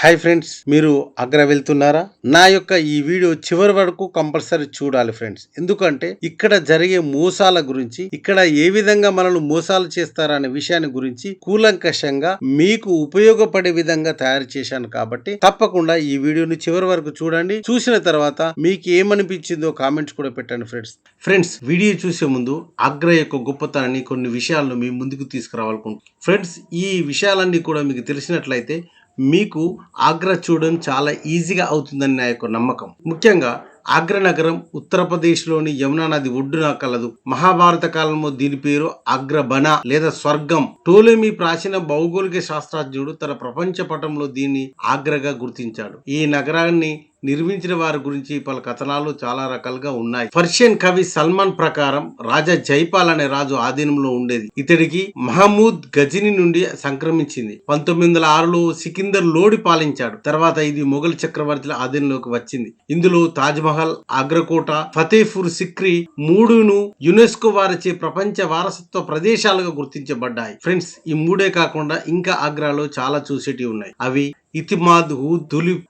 Hi friends మీరు అగ్ర వెళ్తున్నారా? నా యొక్క ఈ వీడియో చివరి వరకు కంపల్సరీ చూడాలి ఫ్రెండ్స్ ఎందుకంటే ఇక్కడ జరిగే మోసాల గురించి ఇక్కడ ఏ విధంగా మనల్ని మోసాలు చేస్తారనే విషయాన్ని గురించి కూలంకషంగా మీకు ఉపయోగపడే విధంగా తయారు చేశాను కాబట్టి తప్పకుండా ఈ వీడియోని చివరి వరకు చూడండి. చూసిన తర్వాత మీకు ఏమనిపించిందో కామెంట్స్ కూడా పెట్టండి ఫ్రెండ్స్ ఫ్రెండ్స్ వీడియో చూసే ముందు అగ్ర యొక్క గొప్పతనాన్ని కొన్ని విషయాలను మీ ముందుకు తీసుకురావాలనుకుంటున్నాను. ఫ్రెండ్స్ ఈ విషయాలన్నీ కూడా మీకు తెలిసినట్లయితే మీకు ఆగ్రా చూడడం చాలా ఈజీగా అవుతుందని నా యొక్క నమ్మకం. ముఖ్యంగా ఆగ్రా నగరం ఉత్తరప్రదేశ్లోని యమునా నది ఒడ్డున కలదు. మహాభారత కాలంలో దీని పేరు అగ్రబన లేదా స్వర్గం. టోలెమీ ప్రాచీన భౌగోళిక శాస్త్రజ్ఞుడు తన ప్రపంచ పటంలో దీన్ని ఆగ్రగా గుర్తించాడు. ఈ నగరాన్ని నిర్మించిన వారి గురించి పలు కథనాలు చాలా రకాలుగా ఉన్నాయి. పర్షియన్ కవి సల్మాన్ ప్రకారం రాజా జైపాల్ అనే రాజు ఆధీనంలో ఉండేది. ఇతడికి మహమూద్ గజని నుండి సంక్రమించింది. పంతొమ్మిది వందల ఆరులో సికిందర్ లోడి పాలించాడు. తర్వాత ఇది మొఘల్ చక్రవర్తుల ఆధీనంలోకి వచ్చింది. ఇందులో తాజ్ మహల్ ఆగ్రకోట ఫతేపూర్ సిక్రీ మూడును యునెస్కో వారిచే ప్రపంచ వారసత్వ ప్రదేశాలుగా గుర్తించబడ్డాయి. ఫ్రెండ్స్ ఈ మూడే కాకుండా ఇంకా ఆగ్రాలో చాలా చూసేటివి ఉన్నాయి. అవి ఇతిమాద్ హు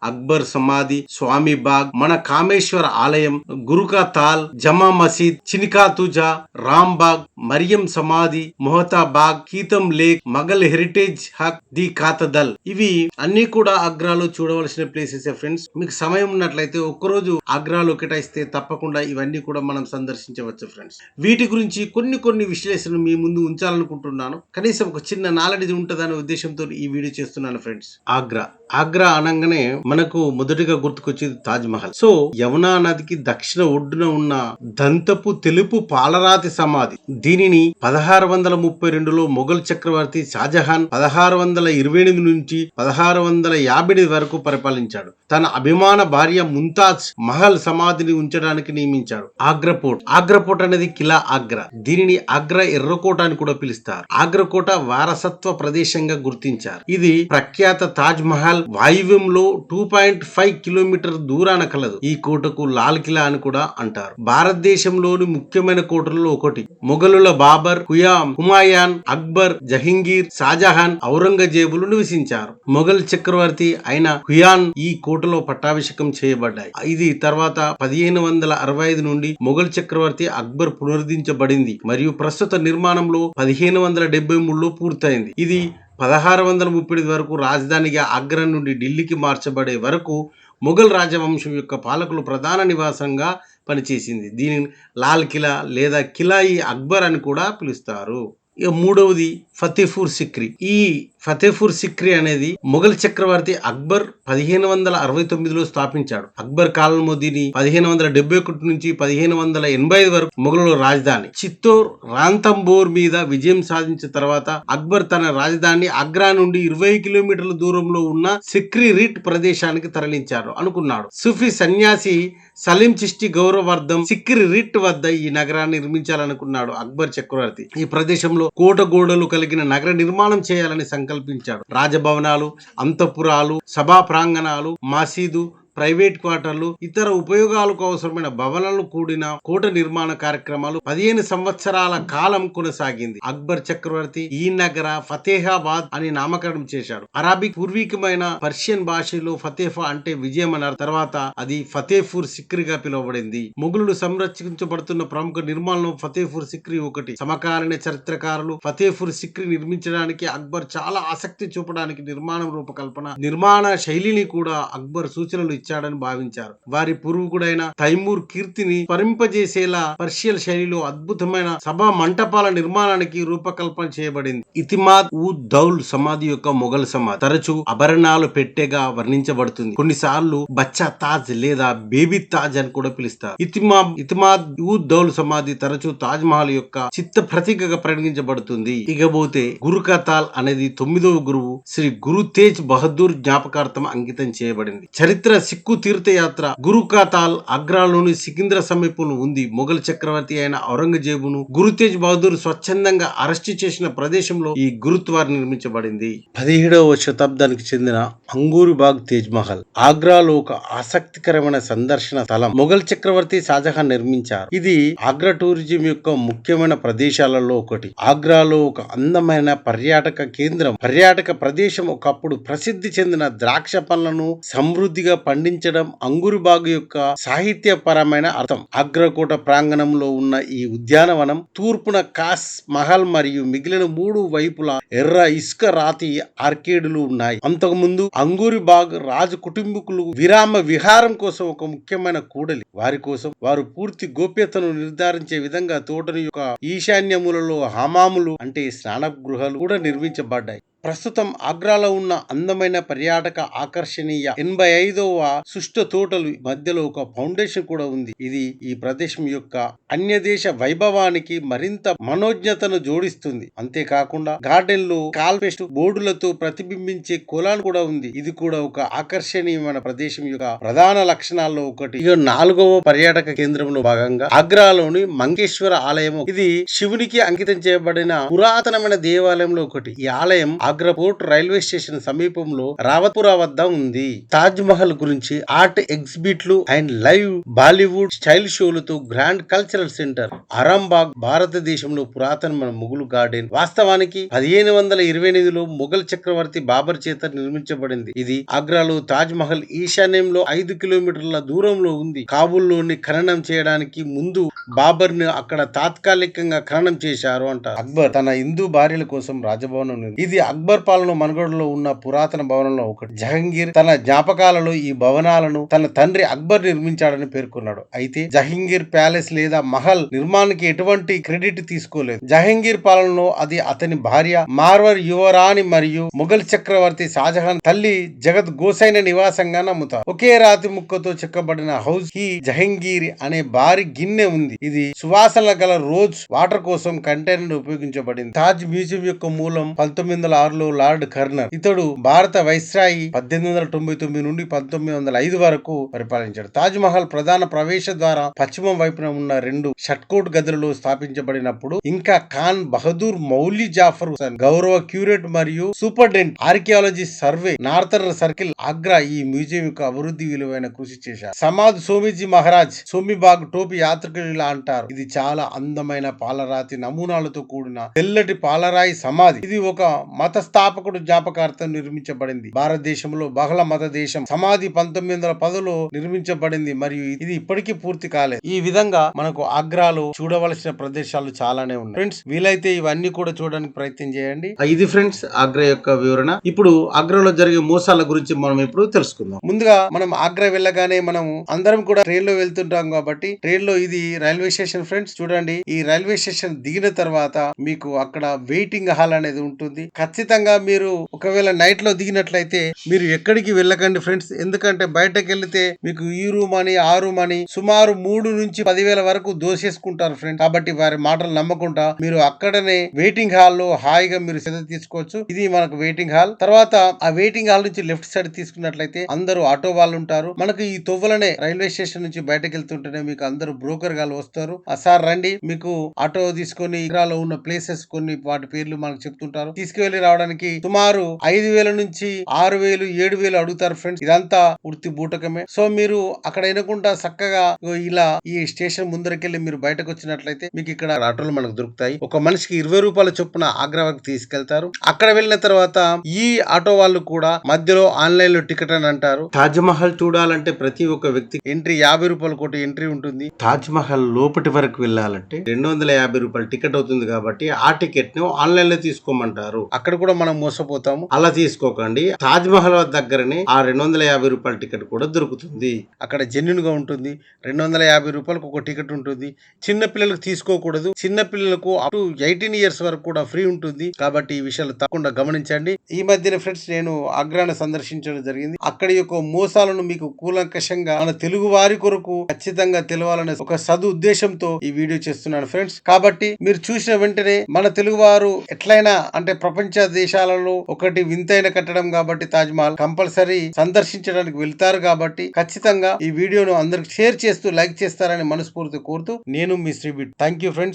అక్బర్ సమాధి స్వామి బాగ్ మన కామేశ్వర ఆలయం గురుకా తాల్ జమా మసీద్ చినికా తుజా రామ్ బాగ్ మరియం సమాధి మొహతా బాగ్ కీతం లేక్ మగల్ హెరిటేజ్ హక్ ది కాతదల్. ఇవి అన్ని కూడా ఆగ్రాలో చూడవలసిన ప్లేసెస్ ఫ్రెండ్స్ మీకు సమయం ఉన్నట్లయితే ఒక్కరోజు ఆగ్రాలో కేటాయిస్తే తప్పకుండా ఇవన్నీ కూడా మనం సందర్శించవచ్చు ఫ్రెండ్స్ వీటి గురించి కొన్ని కొన్ని విశ్లేషణలు మీ ముందు ఉంచాలనుకుంటున్నాను. కనీసం ఒక చిన్న నాలెడ్జ్ ఉంటుందనే ఉద్దేశంతో ఈ వీడియో చేస్తున్నాను ఫ్రెండ్స్ ఆగ్రా. ఆగ్రా అనగానే మనకు మొదటిగా గుర్తుకొచ్చేది తాజ్ మహల్. సో యమునా నదికి దక్షిణ ఒడ్డున ఉన్న దంతపు తెలుపు పాలరాతి సమాధి. దీనిని పదహారు వందల ముప్పై రెండులో మొఘల్ చక్రవర్తి షాజహాన్ పదహారు వందల ఇరవై ఎనిమిది నుంచి పదహారు వందల యాభై ఎనిమిది వరకు పరిపాలించాడు. తన అభిమాన భార్య ముంతాజ్ మహల్ సమాధిని ఉంచడానికి నియమించాడు ఆగ్రపోర్ట్ ఆగ్రపోర్ట్ అనేది కిలా ఆగ్రా. దీనిని ఆగ్రా ఎర్రకోట అని కూడా పిలుస్తారు. ఆగ్రకోట వారసత్వ ప్రదేశంగా గుర్తించారు. ఇది ప్రఖ్యాత తాజ్ మహల్ వాయువ్యంలో టూ పాయింట్ ఫైవ్ కిలోమీటర్ దూరాన కలదు. ఈ కోటకు లాల్ కిలా అని కూడా అంటారు. భారతదేశంలోని ముఖ్యమైన కోటలలో ఒకటి. మొఘలుల బాబర్ హుయాం హుమాయాన్ అక్బర్ జహంగీర్ షాజహాన్ ఔరంగజేబులు నివసించారు. మొఘల్ చక్రవర్తి అయిన హుయాన్ ఈ కోట కోటలో పట్టాభిషేకం చేయబడ్డాయి. ఇది తర్వాత పదిహేను వందల అరవై ఐదు నుండి మొఘల్ చక్రవర్తి అక్బర్ పునరుద్ధరించబడింది మరియు ప్రస్తుత నిర్మాణంలో పదిహేను వందల డెబ్బై మూడులో పూర్తయింది. ఇది పదహారు వందల ముప్పై వరకు రాజధానిగా ఆగ్రా నుండి ఢిల్లీకి మార్చబడే వరకు మొఘల్ రాజవంశం యొక్క పాలకులు ప్రధాన నివాసంగా పనిచేసింది. దీనిని లాల్ కిలా లేదా కిలాయి అక్బర్ అని కూడా పిలుస్తారు. ఇక మూడవది ఫతేపూర్ సిక్రీ. ఈ ఫతేపూర్ సిక్రీ అనేది మొఘల్ చక్రవర్తి అక్బర్ పదిహేను వందల అరవై తొమ్మిదిలో స్థాపించాడు. అక్బర్ కాలంలో దీని పదిహేను వందల డెబ్బై ఒకటి నుంచి పదిహేను వందల ఎనభై ఐదు వరకు మొఘలుల రాజధాని. చిత్తూర్ రాంతంబోర్ మీద విజయం సాధించిన తర్వాత అక్బర్ తన రాజధాని ఆగ్రా నుండి ఇరవై కిలోమీటర్ల దూరంలో ఉన్న సిక్రీ రిట్ ప్రదేశానికి తరలించారు అనుకున్నాడు. సుఫీ సన్యాసి సలీం చిష్టి గౌరవార్థం సిక్కిరి రిట్ వద్ద ఈ నగరాన్ని నిర్మించాలనుకున్నాడు అక్బర్ చక్రవర్తి. ఈ ప్రదేశంలో కోట గోడలు కలిగిన నగర నిర్మాణం చేయాలని సంకల్పించాడు. రాజభవనాలు అంతఃపురాలు సభా ప్రాంగణాలు మసీదు ప్రైవేట్ క్వార్టర్లు ఇతర ఉపయోగాలకు అవసరమైన భవనాలు కూడిన కోట నిర్మాణ కార్యక్రమాలు పదిహేను సంవత్సరాల కాలం కొనసాగింది. అక్బర్ చక్రవర్తి ఈ నగర ఫతేహాబాద్ అని నామకరణం చేశాడు. అరాబిక్ పూర్వీకమైన పర్షియన్ భాషలో ఫతేఫా అంటే విజయం అన్నారు. తర్వాత అది ఫతేపూర్ సిక్రీగా పిలువబడింది. మొఘలుడు సంరక్షించబడుతున్న ప్రముఖ నిర్మాణం ఫతేపూర్ సిక్రి ఒకటి. సమకాలీన చరిత్రకారులు ఫతేపూర్ సిక్రి నిర్మించడానికి అక్బర్ చాలా ఆసక్తి చూపడానికి నిర్మాణం రూపకల్పన నిర్మాణ శైలిని కూడా అక్బర్ సూచనలు ఇచ్చాడని భావించారు. వారి పూర్వీకుడైన తైమూర్ కీర్తిని పరింపజేసేలా పర్షియల్ శైలిలో అద్భుతమైన సభా మంటపాల నిర్మాణానికి రూపకల్పన చేయబడింది. ఇతిమాద్ ఉద్ దౌల్ సమాధి యొక్క మొఘల్ సమాధి తరచూ ఆభరణాలు పెట్టెగా వర్ణించబడుతుంది. కొన్నిసార్లు బచ్చా తాజ్ లేదా బేబీ తాజ్ అని కూడా పిలుస్తారు. ఇతిమా ఇతిమాద్ ఉద్ దౌల్ సమాధి తరచూ తాజ్ మహల్ యొక్క చిత్త ప్రతీకగా పరిగణించబడుతుంది. ఇకపోతే గురుకతాల్ అనేది తొమ్మిదవ గురువు శ్రీ గురు తేజ్ బహదూర్ జ్ఞాపకార్థం అంకితం చేయబడింది. చరిత్ర సిక్కు తీర్థయాత్ర గురుకాతాల్ ఆగ్రాలోని సికింద్ర సమీపంలో ఉంది. మొఘల్ చక్రవర్తి అయిన ఔరంగజేబును గురు తేజ్ బహదూర్ స్వచ్ఛందంగా అరెస్టు చేసిన ప్రదేశంలో ఈ గురుద్వార్ నిర్మించబడింది. పదిహేడవ శతాబ్దానికి చెందిన అంగూరుబాగ్ తేజ్ మహల్ ఆగ్రాలో ఒక ఆసక్తికరమైన సందర్శన స్థలం. మొఘల్ చక్రవర్తి షాజహాన్ నిర్మించారు. ఇది ఆగ్రా టూరిజం యొక్క ముఖ్యమైన ప్రదేశాలలో ఒకటి. ఆగ్రాలో ఒక అందమైన పర్యాటక కేంద్రం పర్యాటక ప్రదేశం ఒకప్పుడు ప్రసిద్ధి చెందిన ద్రాక్ష పండ్లను సమృద్ధిగా పండించడం అంగురుబాగు యొక్క సాహిత్యపరమైన అర్థం. అగ్రకోట ప్రాంగణంలో ఉన్న ఈ ఉద్యానవనం తూర్పున కాస్ మహల్ మరియు మిగిలిన మూడు వైపులా ఎర్ర ఇసుక రాతి ఆర్కేడులు ఉన్నాయి. అంతకుముందు అంగూరిబాగ్ రాజు కుటుంబీకులు విరామ విహారం కోసం ఒక ముఖ్యమైన కూడలి. వారి కోసం వారు పూర్తి గోప్యతను నిర్ధారించే విధంగా తోటని యొక్క ఈశాన్యములలో హమాములు అంటే స్నాన గృహాలు కూడా నిర్మించబడ్డాయి. ప్రస్తుతం ఆగ్రాలో ఉన్న అందమైన పర్యాటక ఆకర్షణీయ ఎనభై ఐదవ సుష్ట తోటలు మధ్యలో ఒక ఫౌండేషన్ కూడా ఉంది. ఇది ఈ ప్రదేశం యొక్క అన్య దేశ వైభవానికి మరింత మనోజ్ఞతను జోడిస్తుంది. అంతేకాకుండా గార్డెన్లో కాల్పెస్ట్ బోర్డులతో ప్రతిబింబించే కులాన్ని కూడా ఉంది. ఇది కూడా ఒక ఆకర్షణీయమైన ప్రదేశం యొక్క ప్రధాన లక్షణాల్లో ఒకటి. ఇక నాలుగవ పర్యాటక కేంద్రంలో భాగంగా ఆగ్రాలోని మంగేశ్వర ఆలయం ఇది శివునికి అంకితం చేయబడిన పురాతనమైన దేవాలయంలో ఒకటి. ఈ ఆలయం ఆగ్రా రైల్వే స్టేషన్ సమీపంలో రావత్పురా వద్ద ఉంది. తాజ్ మహల్ గురించి ఆర్ట్ ఎగ్జిబిట్లు అండ్ లైవ్ బాలీవుడ్ స్టైల్ షోలతో గ్రాండ్ కల్చరల్ సెంటర్ అరాంబాగ్ భారతదేశంలో పురాతనమైన ముగులు గార్డెన్. వాస్తవానికి పదిహేను వందల ఇరవై ఎనిమిదిలో మొఘల్ చక్రవర్తి బాబర్ చేత నిర్మించబడింది. ఇది ఆగ్రాలో తాజ్ మహల్ ఈశాన్యంలో ఐదు కిలోమీటర్ల దూరంలో ఉంది. కాబుల్లోని ఖననం చేయడానికి ముందు బాబర్ని అక్కడ తాత్కాలికంగా ఖననం చేశారు అంటారు. అక్బర్ తన హిందూ భార్యల కోసం రాజభవనం నిర్మి- ఇది అక్బర్ పాలన మనుగడలో ఉన్న పురాతన భవనంలో ఒకటి. జహంగీర్ తన జ్ఞాపకాలలో ఈ భవనాలను తన తండ్రి అక్బర్ నిర్మించాడని పేర్కొన్నాడు. అయితే జహంగీర్ ప్యాలెస్ లేదా మహల్ నిర్మాణానికి ఎటువంటి క్రెడిట్ తీసుకోలేదు. జహంగీర్ పాలనలో అది అతని భార్య మార్వర్ యువరాణి మరియు మొఘల్ చక్రవర్తి షాజహాన్ తల్లి జగత్ గోసైన నివాసంగా నమ్ముతారు. ఒకే రాతి ముక్కతో చెక్కబడిన హౌస్కి జహంగీర్ అనే భారీ గిన్నె ఉంది. ఇది సువాసన గల రోజ్ వాటర్ కోసం కంటైనర్ ఉపయోగించబడింది. తాజ్ మ్యూజియం యొక్క మూలం పంతొమ్మిది వందల ఆరులో లార్డ్ కర్నర్. ఇతడు భారత వైస్రాయి పద్దెనిమిది వందల తొంభై తొమ్మిది నుండి పంతొమ్మిది వందల ఐదు వరకు పరిపాలించాడు. తాజ్ మహల్ ప్రధాన ప్రవేశ ద్వారా పశ్చిమం వైపున ఉన్న రెండు షట్కోట్ గదులలో స్థాపించబడినప్పుడు ఇంకా ఖాన్ బహదూర్ మౌలి జాఫర్ హుసేన్ గౌరవ క్యూరేట్ మరియు superintendent archaeology survey northern circle Agra ఈ మ్యూజియం యొక్క అభివృద్ధి విలువైన కృషి చేశారు. సమాధ్ సోమిజీ మహారాజ్ సోమిబాగ్ టోపి యాత్రికులు ఇలా అంటారు. ఇది చాలా అందమైన పాలరాతి నమూనాలతో కూడిన తెల్లటి పాలరాయి సమాధి. ఇది ఒక మత స్థాపకుడు జ్ఞాపకార్థం నిర్మించబడింది. భారతదేశంలో బహళ మత దేశం సమాధి పంతొమ్మిది వందల పదిలో నిర్మించబడింది మరియు ఇది ఇప్పటికీ పూర్తి కాలేదు. ఈ విధంగా మనకు ఆగ్రాలో చూడవలసిన ప్రదేశాలు చాలానే ఉన్నాయి. ఫ్రెండ్స్ వీలైతే ఇవన్నీ కూడా చూడడానికి ప్రయత్నం చేయండి. ఇది ఫ్రెండ్స్ ఆగ్రా యొక్క వివరణ. ఇప్పుడు ఆగ్రాలో జరిగే మోసాల గురించి మనం ఇప్పుడు తెలుసుకుందాం. ముందుగా మనం ఆగ్రా వెళ్ళగానే మనం అందరం కూడా ట్రైన్లో వెళ్తుంటాం కాబట్టి ట్రైన్లో ఇది రైల్వే స్టేషన్ ఫ్రెండ్స్ చూడండి ఈ రైల్వే స్టేషన్ దిగిన తర్వాత మీకు అక్కడ వెయిటింగ్ హాల్ అనేది ఉంటుంది. ఖచ్చితంగా ఖచ్చితంగా మీరు ఒకవేళ నైట్లో దిగినట్లయితే మీరు ఎక్కడికి వెళ్ళకండి ఫ్రెండ్స్ ఎందుకంటే బయటకు వెళ్తే మీకు ఈ రూమ్ అని ఆ రూమ్ అని సుమారు మూడు నుంచి పదివేల వరకు దోసేసుకుంటారు ఫ్రెండ్స్ కాబట్టి వారి మాటలు నమ్మకుండా మీరు అక్కడనే వెయిటింగ్ హాల్లో హాయిగా మీరు శ్రద్ధ తీసుకోవచ్చు. ఇది మనకు వెయిటింగ్ హాల్ తర్వాత ఆ వెయిటింగ్ హాల్ నుంచి లెఫ్ట్ సైడ్ తీసుకున్నట్లయితే అందరూ ఆటో వాళ్ళు ఉంటారు. మనకు ఈ తొవ్వలనే రైల్వే స్టేషన్ నుంచి బయటకు వెళ్తుంటేనే మీకు అందరూ బ్రోకర్ గాలు వస్తారు. ఆ సార్ రండి మీకు ఆటో తీసుకొని ఇగ్రాలో ఉన్న ప్లేసెస్ కొన్ని వాటి పేర్లు మనకు చెప్తుంటారు. రావడం రావడానికి సుమారు ఐదు వేల నుంచి ఆరు వేలు ఏడు వేలు అడుగుతారు ఫ్రెండ్స్. ఇదంతా ఉర్తి బూటకమే. సో మీరు అక్కడ వినకుండా చక్కగా ఇలా ఈ స్టేషన్ ముందరకెళ్ళి మీరు బయటకు వచ్చినట్లయితే మీకు ఇక్కడ ఆటోలు మనకు దొరుకుతాయి. ఒక మనిషికి ఇరవై రూపాయల చొప్పున ఆగ్రా వరకు తీసుకెళ్తారు. అక్కడ వెళ్ళిన తర్వాత ఈ ఆటో వాళ్ళు కూడా మధ్యలో ఆన్లైన్లో టికెట్ అని అంటారు. తాజ్ మహల్ చూడాలంటే ప్రతి ఒక్క వ్యక్తి ఎంట్రీ యాభై రూపాయల కోటి ఎంట్రీ ఉంటుంది. తాజ్ మహల్ లోపటి వరకు వెళ్ళాలంటే రెండు వందల యాభై రూపాయల టికెట్ అవుతుంది కాబట్టి ఆ టికెట్ను ఆన్లైన్లో తీసుకోమంటారు. అక్కడ కూడా మనం మోసపోతాము. అలా తీసుకోకండి. తాజ్ మహల్ దగ్గరనే ఆ రెండు వందల యాభై రూపాయల టికెట్ కూడా దొరుకుతుంది. అక్కడ జెన్యున్గా ఉంటుంది. రెండు వందల యాభై రూపాయలకు ఒక టికెట్ ఉంటుంది. చిన్న పిల్లలకు తీసుకోకూడదు. చిన్న పిల్లలకు అప్ టు ఎయిటీన్ ఇయర్స్ వరకు కూడా ఫ్రీ ఉంటుంది. కాబట్టి ఈ విషయాలు తప్పకుండా గమనించండి. ఈ మధ్యన ఫ్రెండ్స్ నేను ఆగ్రాను సందర్శించడం జరిగింది. అక్కడి యొక్క మోసాలను మీకు కూలంకషంగా మన తెలుగు వారి కొరకు ఖచ్చితంగా తెలవాలనే ఒక సదు ఉద్దేశంతో ఈ వీడియో చేస్తున్నాను ఫ్రెండ్స్. కాబట్టి మీరు చూసిన వెంటనే మన తెలుగు వారు ఎట్లయినా అంటే ప్రపంచ దేశాలలో ఒకటి వింతైన కట్టడం కాబట్టి తాజ్ మహల్ కంపల్సరీ సందర్శించడానికి వెళ్తారు కాబట్టి ఖచ్చితంగా ఈ వీడియోను అందరికి షేర్ చేస్తూ లైక్ చేస్తారని మనస్ఫూర్తి కోరుతూ నేను మీ శ్రీబిట్. Thank you friends